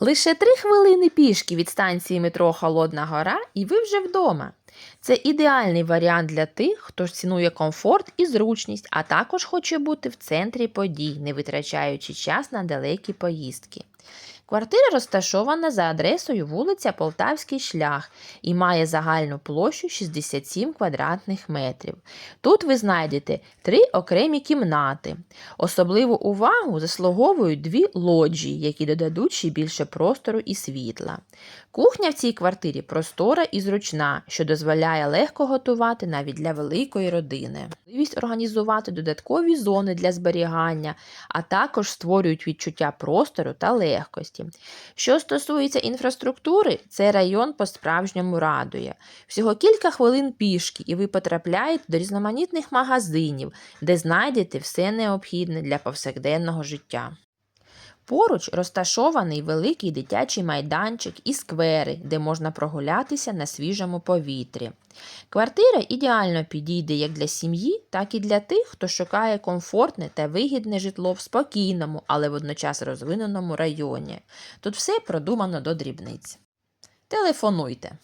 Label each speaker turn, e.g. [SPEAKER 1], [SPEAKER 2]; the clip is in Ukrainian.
[SPEAKER 1] Лише три хвилини пішки від станції метро Холодна Гора, і ви вже вдома. Це ідеальний варіант для тих, хто цінує комфорт і зручність, а також хоче бути в центрі подій, не витрачаючи час на далекі поїздки. Квартира розташована за адресою вулиця Полтавський шлях і має загальну площу 67 квадратних метрів. Тут ви знайдете три окремі кімнати. Особливу увагу заслуговують дві лоджії, які додадуть ще більше простору і світла. Кухня в цій квартирі простора і зручна, що дозволяє легко готувати навіть для великої родини. Можливість організувати додаткові зони для зберігання, а також створюють відчуття простору та легкості. Що стосується інфраструктури, цей район по-справжньому радує. Всього кілька хвилин пішки, і ви потрапляєте до різноманітних магазинів, де знайдете все необхідне для повсякденного життя. Поруч розташований великий дитячий майданчик і сквери, де можна прогулятися на свіжому повітрі. Квартира ідеально підійде як для сім'ї, так і для тих, хто шукає комфортне та вигідне житло в спокійному, але водночас розвиненому районі. Тут все продумано до дрібниць. Телефонуйте.